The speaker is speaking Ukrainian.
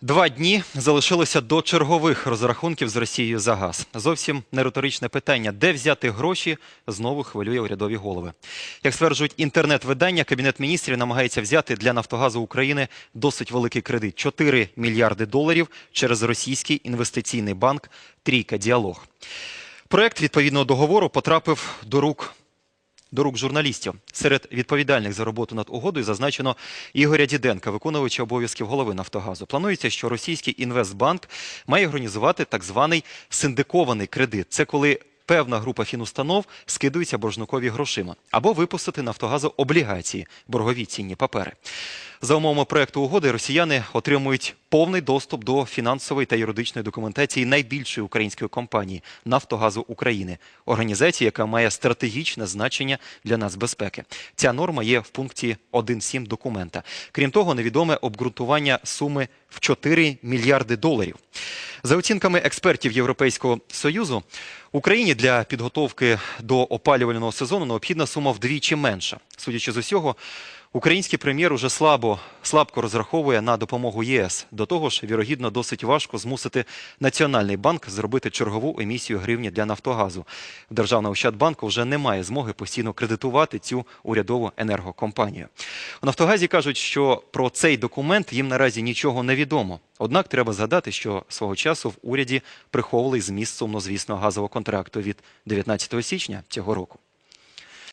Два дні залишилося до чергових розрахунків з Росією за газ. Зовсім не риторичне питання, де взяти гроші, знову хвилює урядові голови. Як стверджують інтернет-видання, Кабінет міністрів намагається взяти для Нафтогазу України досить великий кредит – 4 мільярди доларів через російський інвестиційний банк «Трійка Діалог». Проект відповідного договору потрапив до рук до рук журналістів. Серед відповідальних за роботу над угодою зазначено Ігоря Діденка, виконувача обов'язків голови Нафтогазу. Планується, що російський інвестбанк має організувати так званий синдикований кредит. Це коли певна група фінустанов скидується боржникові грошима або випустити Нафтогазу облігації, боргові цінні папери. За умовами проекту угоди росіяни отримують повний доступ до фінансової та юридичної документації найбільшої української компанії Нафтогазу України, організації, яка має стратегічне значення для нацбезпеки. Ця норма є в пункті 1.7 документа. Крім того, невідоме обґрунтування суми в 4 мільярди доларів. За оцінками експертів Європейського союзу, Україні для підготовки до опалювального сезону необхідна сума вдвічі менша. Судячи з усього, український прем'єр уже слабо слабко розраховує на допомогу ЄС. До того ж, вірогідно, досить важко змусити Національний банк зробити чергову емісію гривні для Нафтогазу. В Державного Ощадбанку вже немає змоги постійно кредитувати цю урядову енергокомпанію. У Нафтогазі кажуть, що про цей документ їм наразі нічого не відомо. Однак треба згадати, що свого часу в уряді приховували зміст сумнозвісного газового контракту від 19 січня цього року.